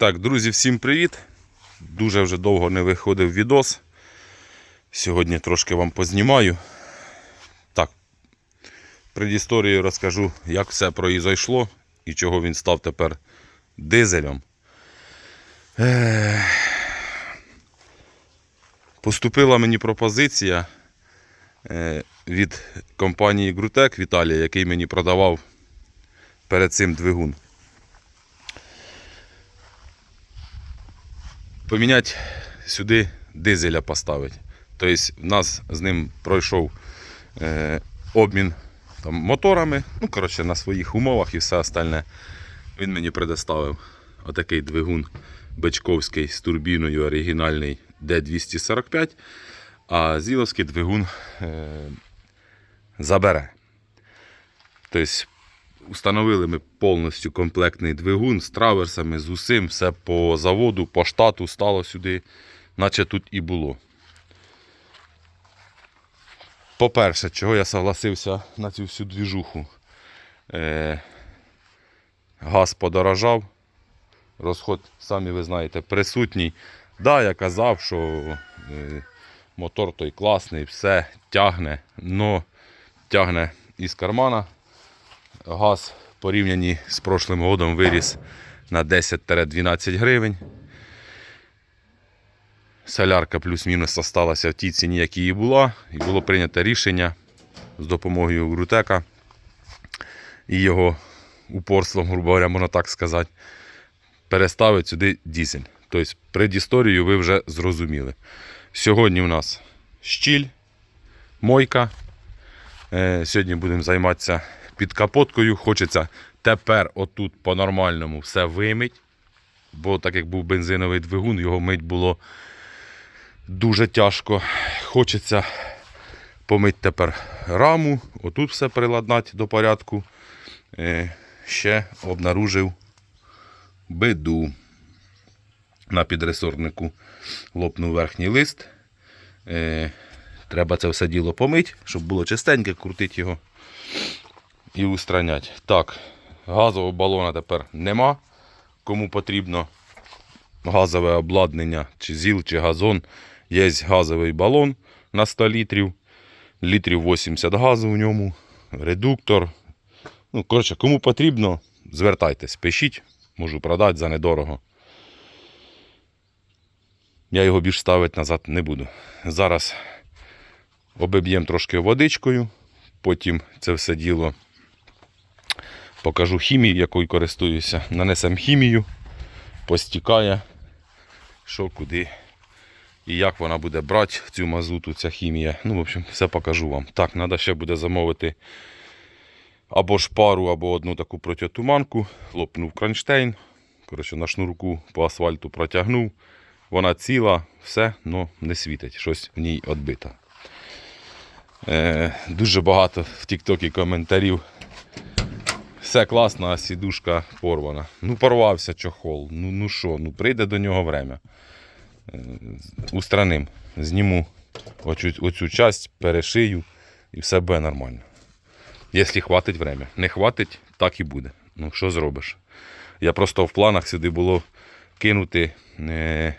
Так, друзі, всім привіт. Дуже вже довго не виходив відос. Сьогодні трошки вам познімаю. Так, предісторію розкажу, як все произойшло і чого він став тепер дизелем. Поступила мені пропозиція е, від компанії Грутек Віталія, який мені продавав перед цим двигун. Поміняти сюди дизеля поставити. Тобто в нас з ним пройшов е, обмін там, моторами, ну, коротше, на своїх умовах і все остальне. Він мені предоставив отакий двигун Бечковський з турбіною оригінальний D245, а Зіловський двигун е, забере. Тобто Установили ми повністю комплектний двигун з траверсами, з усім, все по заводу, по штату стало сюди, наче тут і було. По-перше, чого я согласився на цю всю двіжуху. Е, газ подорожав, розход, самі ви знаєте, присутній. Да, я казав, що е, мотор той класний, все тягне, но тягне із кармана газ порівняні з прошлим годом виріс на 10-12 гривень. Солярка плюс-мінус залишилася в тій ціні, якій і була. І було прийнято рішення з допомогою Грутека і його упорством, грубо говоря, можна так сказати, переставити сюди дізель. Тобто предісторію ви вже зрозуміли. Сьогодні у нас щіль, мойка. Е, Сьогодні будемо займатися під капоткою. Хочеться тепер отут по-нормальному все вимить. Бо так як був бензиновий двигун, його мить було дуже тяжко. Хочеться помити тепер раму, отут все приладнати до порядку. Е, ще обнаружив биду. На підресорнику лопнув верхній лист. Е, треба це все діло помити, щоб було чистеньке, крутити його і устранять. Так, газового балона тепер нема. Кому потрібно газове обладнання, чи ЗІЛ, чи газон, є газовий балон на 100 літрів, літрів 80 газу в ньому, редуктор. Ну, коротше, кому потрібно, звертайтесь, пишіть, можу продати за недорого. Я його більш ставити назад не буду. Зараз обіб'ємо трошки водичкою, потім це все діло покажу хімію, якою користуюся. Нанесемо хімію, постікає, що куди і як вона буде брати цю мазуту, ця хімія. Ну, в общем, все покажу вам. Так, треба ще буде замовити або ж пару, або одну таку протитуманку. Лопнув кронштейн. Коротше, на шнурку по асфальту протягнув. Вона ціла, все, але не світить. Щось в ній відбито. Е, дуже багато в Тіктокі коментарів. Все класно, а сідушка порвана. Ну, порвався чохол. Ну ну що, ну прийде до нього время. Е, Устраним. Зніму оцю, оцю часть, перешию і все буде нормально. Якщо хватить время. Не хватить, так і буде. Ну, що зробиш? Я просто в планах сюди було кинути е,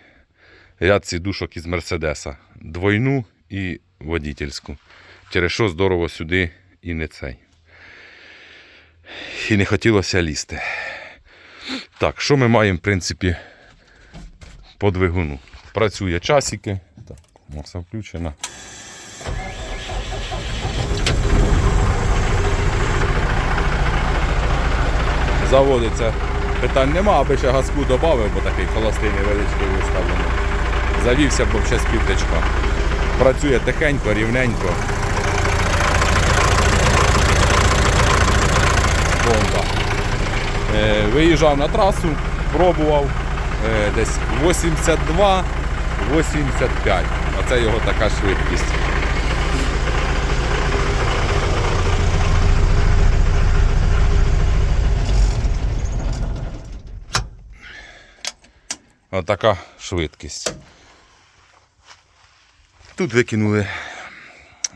ряд сідушок із Мерседеса. Двойну і водительську. Через що здорово сюди і не цей. І не хотілося лізти. Так, що ми маємо, в принципі, по двигуну? Працює часики. Так, маса включена. Заводиться. Питань нема, аби ще газку додав, бо такий холостий невеличкий виставлений. Завівся, бо ще з. Працює тихенько, рівненько. Бомба. Е, виїжджав на трасу, пробував е, десь 82-85. Оце його така швидкість. Отака швидкість. Тут викинули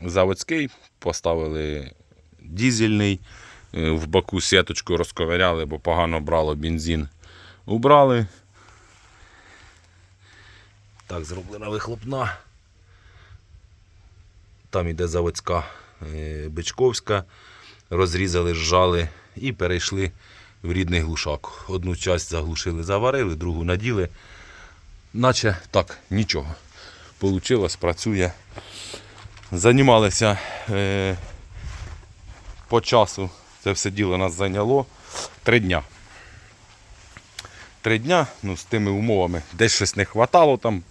заводський, поставили дізельний. Е, В баку сіточку розковиряли, бо погано брало бензин. Убрали. Так зроблена вихлопна. Там іде заводська е, бичковська. Розрізали, зжали і перейшли в рідний глушак. Одну часть заглушили, заварили, другу наділи. Наче так, нічого. Получилось, працює. Займалися е, по часу. Це все діло нас зайняло три дня. Три дня, ну, з тими умовами. Десь щось не хватало там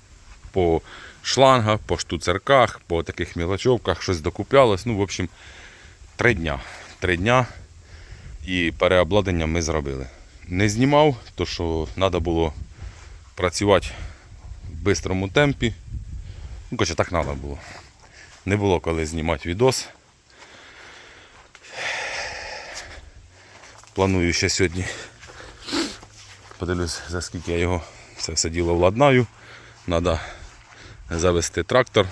по шлангах, по штуцерках, по таких мілочовках, щось докуплялось. Ну, в общем, три дня. Три дня і переобладнання ми зробили. Не знімав, то що треба було працювати в бистрому темпі. Ну, коротше, так треба було. Не було коли знімати відос. Планую ще сьогодні. Подивлюсь, за скільки я його це все діло владнаю. Треба завести трактор,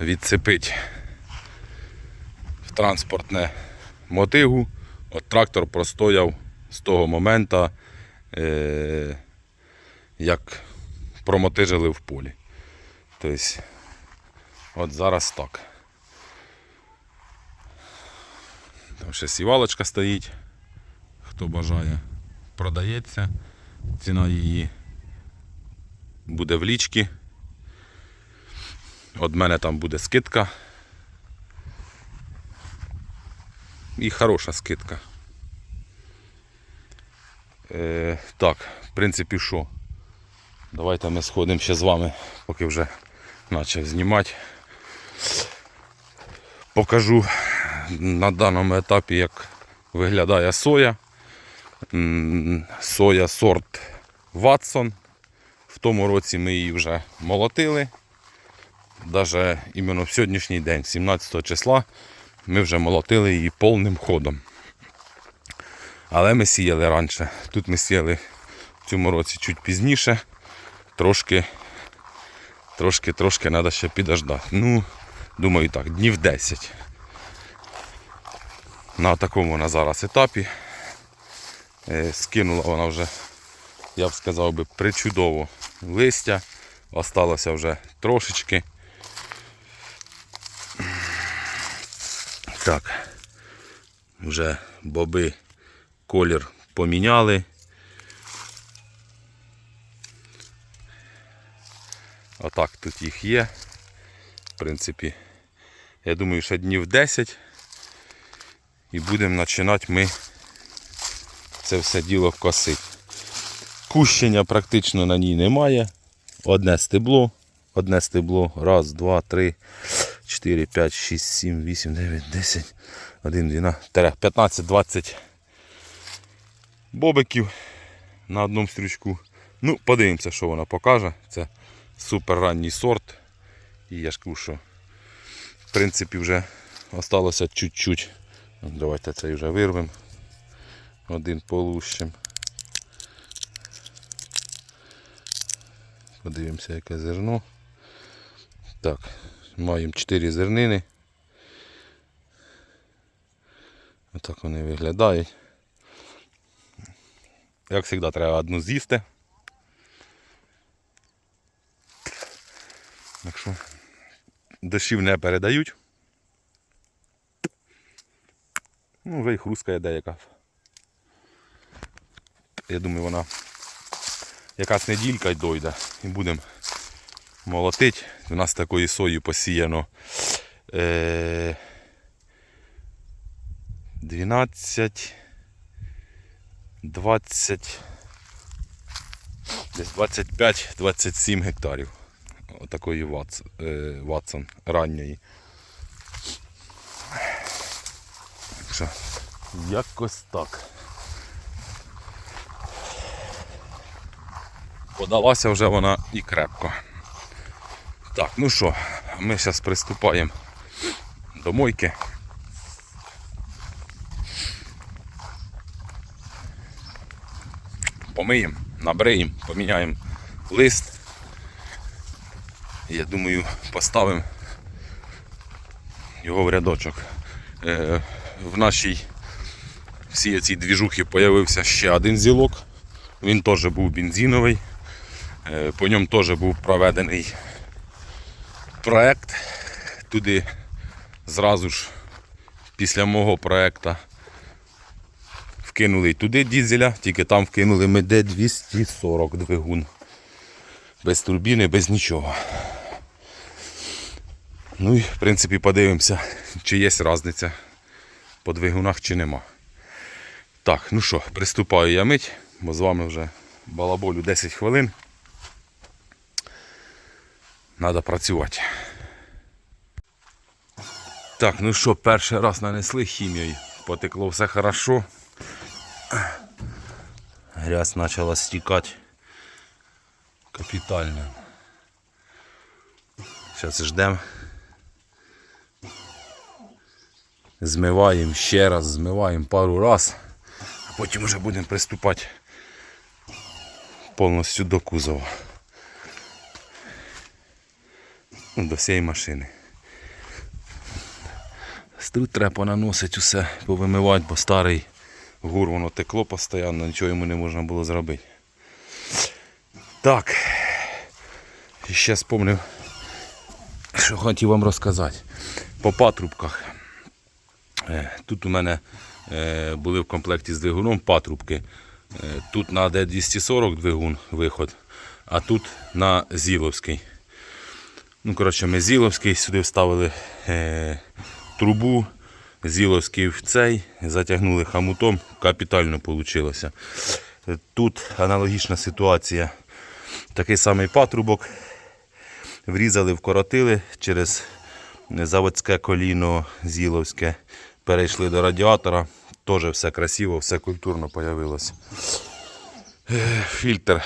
відцепити в транспортне мотигу. От трактор простояв з того моменту, е- як промотижили в полі. Тобто, от зараз так. Там ще сівалочка стоїть. Хто бажає, продається. Ціна її буде в лічці. От мене там буде скидка. І хороша скидка. Е, так, в принципі, що? Давайте ми сходимо ще з вами, поки вже почав знімати. Покажу на даному етапі, як виглядає соя. Соя сорт Watson. В тому році ми її вже молотили. Навіть іменно в сьогоднішній день, 17 числа, ми вже молотили її повним ходом. Але ми сіяли раніше. Тут ми сіяли в цьому році чуть пізніше. Трошки, трошки, трошки треба ще підождати. Ну, думаю так, днів 10. На такому вона зараз етапі. Е, Скинула вона вже, я б сказав би, причудово листя. Осталося вже трошечки. Так. Вже боби колір поміняли. Отак тут їх є. В принципі, я думаю, ще днів 10. І будемо починати ми це все діло косити. Кущення практично на ній немає. Одне стебло. Одне стебло. Раз, два, три, чотири, п'ять, шість, сім, вісім, дев'ять, десять, один, дванадцять, 15, 20 бобиків на одному стрючку. Ну, подивимося, що вона покаже. Це супер ранній сорт. І я ж кажу, що в принципі вже осталося чуть-чуть. Ну, Давайте цей вже вирвемо. Один полущим. Подивимося, яке зерно. Так, маємо 4 зернини. Отак вони виглядають. Як завжди, треба одну з'їсти. Якщо дощів не передають. Ну, вже і хрускає деяка. Я думаю, вона якась неділька й дойде і будемо молотити. У нас такої сої посіяно е, 12, 20, десь 25-27 гектарів. Отакої е, Ватсон ранньої. Так що, якось так. Подалася вже вона і крепко. Так, ну що, ми зараз приступаємо до мойки. Помиємо, набриємо, поміняємо лист. Я думаю, поставимо його в рядочок. В нашій всій цій двіжухі з'явився ще один зілок. Він теж був бензиновий. Е, По ньому теж був проведений проект. Туди зразу ж після мого проекту вкинули туди дізеля, тільки там вкинули ми Д240 двигун. Без турбіни, без нічого. Ну і в принципі подивимося, чи є різниця по двигунах, чи нема. Так, ну що, приступаю я мить, бо з вами вже балаболю 10 хвилин. Треба працювати. Так, ну що, перший раз нанесли хімією. Потекло все хорошо. Грязь почала стікати. Капітально. Зараз ждемо. Змиваємо ще раз, змиваємо пару раз, а потім вже будемо приступати повністю до кузова. Ну, до всієї машини. Тут треба понаносити усе, повимивати, бо старий гур воно текло постійно, нічого йому не можна було зробити. Так. І ще спомнив, що хотів вам розказати. По патрубках. Е, Тут у мене е, були в комплекті з двигуном патрубки. Е, Тут на D240 двигун виход, а тут на Зіловський. Ну, коротше, ми Зіловський сюди вставили е, трубу, Зіловський в цей, затягнули хамутом, капітально вийшло. Тут аналогічна ситуація. Такий самий патрубок. Врізали, вкоротили через заводське коліно Зіловське. Перейшли до радіатора. Теж все красиво, все культурно появилося. Е, Фільтр.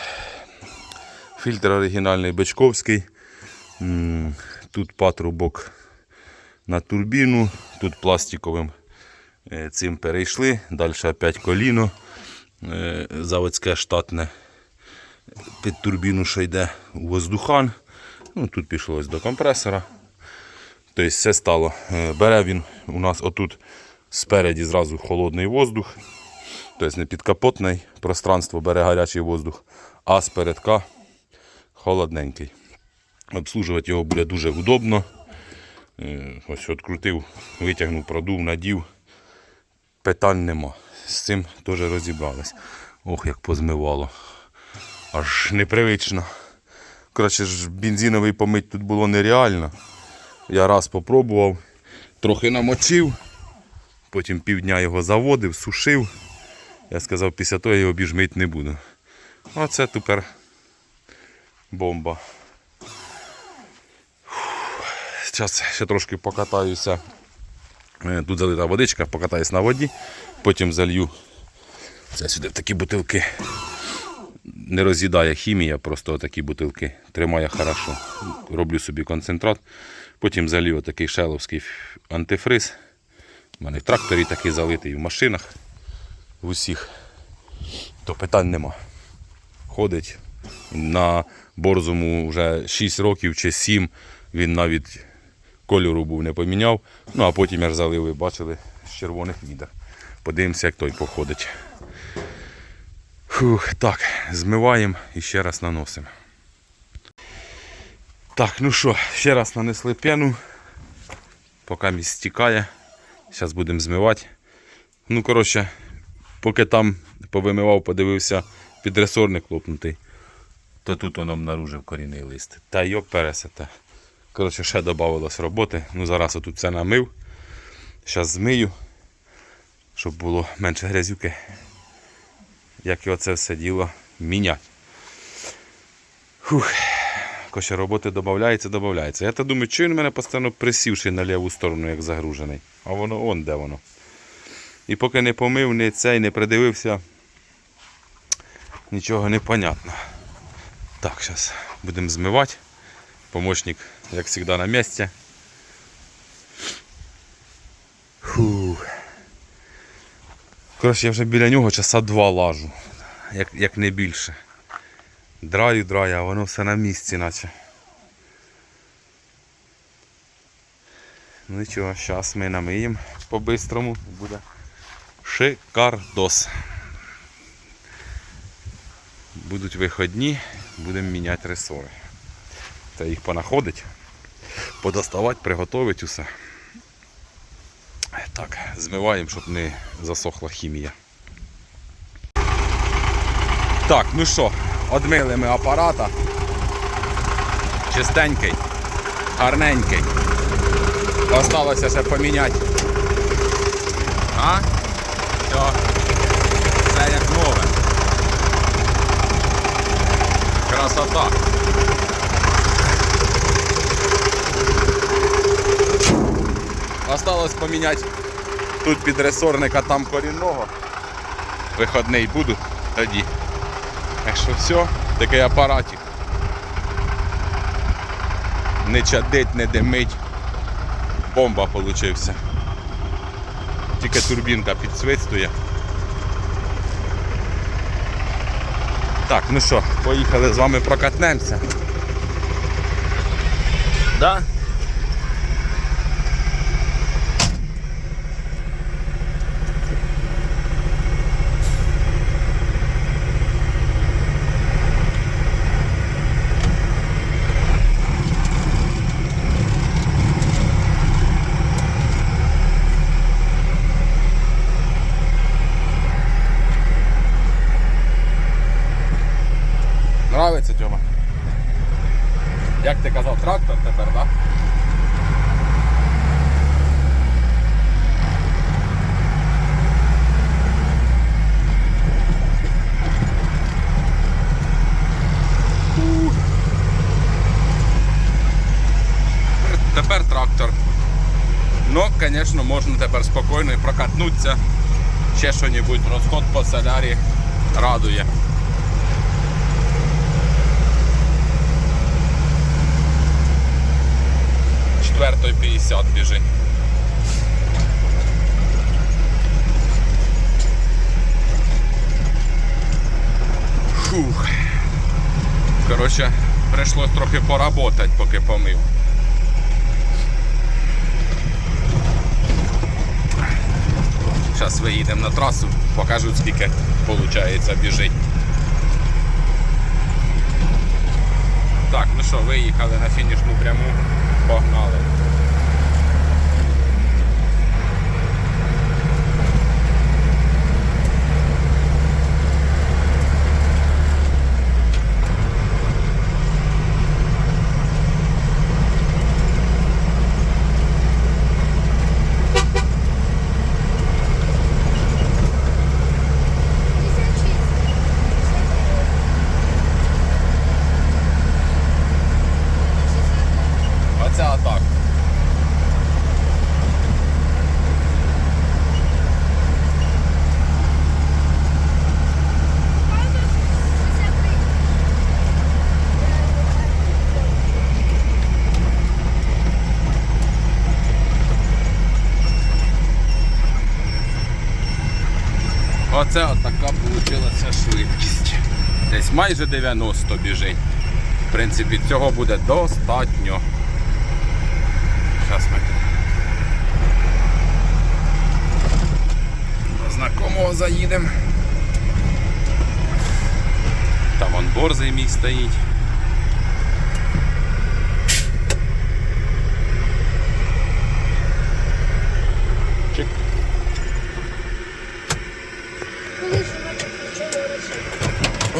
Фільтр оригінальний Бечковський. Тут патрубок на турбіну, тут пластиковим е, цим перейшли. Далі опять коліно. е, Заводське штатне під турбіну ще йде воздухан. Ну, тут пішло до компресора. Тобто все стало. Е, Бере він у нас отут спереді зразу холодний воздух. Тобто не підкапотний пространство бере гарячий воздух, а спередка холодненький. Обслужувати його буде дуже удобно. Е, Ось відкрутив, витягнув, продув, надів. Питань нема. З цим теж розібрались. Ох, як позмивало. Аж непривично. Коротше бензиновий помить тут було нереально. Я раз попробував, трохи намочив, потім півдня його заводив, сушив. Я сказав, після того я його більш не буду. А це тепер бомба. Зараз ще трошки покатаюся. Е, Тут залита водичка, покатаюсь на воді, потім залью це сюди в такі бутилки. Не роз'їдає хімія, просто такі бутилки. Тримає хорошо. Роблю собі концентрат. Потім залью такий шеловський антифриз. У мене в тракторі такий залитий, і в машинах в усіх. То питань нема. Ходить на борзому вже 6 років чи 7. Він навіть кольору був не поміняв. Ну а потім я ж залив, ви бачили, з червоних відер. Подивимося, як той походить. Фух, так, змиваємо і ще раз наносимо. Так, ну що, ще раз нанесли пену. Поки місць стікає. Зараз будемо змивати. Ну, коротше, поки там повимивав, подивився, підресорник лопнутий, то тут воно обнаружив корінний лист. Та йоп пересете. Коротше, ще додавалось роботи. Ну, зараз отут це намив. Зараз змию, щоб було менше грязюки. Як його це все діло міняти. Фух. Коротше, роботи додається, додається. Я то думаю, що він мене постійно присівши на ліву сторону, як загружений. А воно он де воно. І поки не помив, не цей, не придивився, нічого не понятно. Так, зараз будемо змивати. Помощник, як завжди, на місці. Фух. Коротше, я вже біля нього часа два лажу, як, як не більше. Драю, драю, а воно все на місці наче. Ну нічого, зараз ми намиємо по-бистрому. Буде шикардос. Будуть виходні, будемо міняти ресори. Та їх понаходить, подоставати, приготувати усе. Так, змиваємо, щоб не засохла хімія. Так, ну що, одмили ми апарата. Чистенький, гарненький. Осталося ще поміняти. А? Все. Все як нове. Красота. Осталось поміняти тут підресорника, там корінного. Виходний буду тоді. Так що все, такий апаратик. Не чадить, не димить. Бомба получився. Тільки турбінка підсвистує. Так, ну що, поїхали з вами прокатнемося. Да? Нравиться Тьома? Як ти казав, трактор тепер, так? Да? Тепер трактор. Ну, звісно, можна тепер спокійно і прокатнутися. Ще що-небудь, розход по солярі радує. Четвертої 50 біжить. Фух. Коротше, прийшлось трохи поработати, поки помив. Зараз виїдемо на трасу, покажуть скільки виходить біжить. Так, ну що, виїхали на фінішну пряму, погнали. Оце атак. Оце отака вийшла швидкість. Десь майже 90 біжить. В принципі, цього буде достатньо. Зараз ми до знакомого заїдемо. Там он борзий мій стоїть.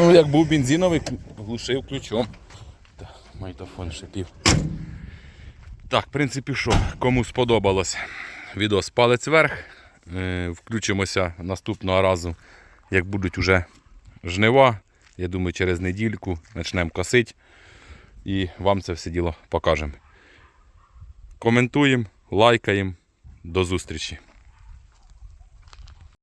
Ну, як був бензиновий, глушив ключом. Та, Майтофон шипів. Так, в принципі, що, кому сподобалось відос палець вверх. Е, Включимося наступного разу, як будуть уже жнива. Я думаю, через недільку почнемо косити і вам це все діло покажемо. Коментуємо, лайкаємо. До зустрічі!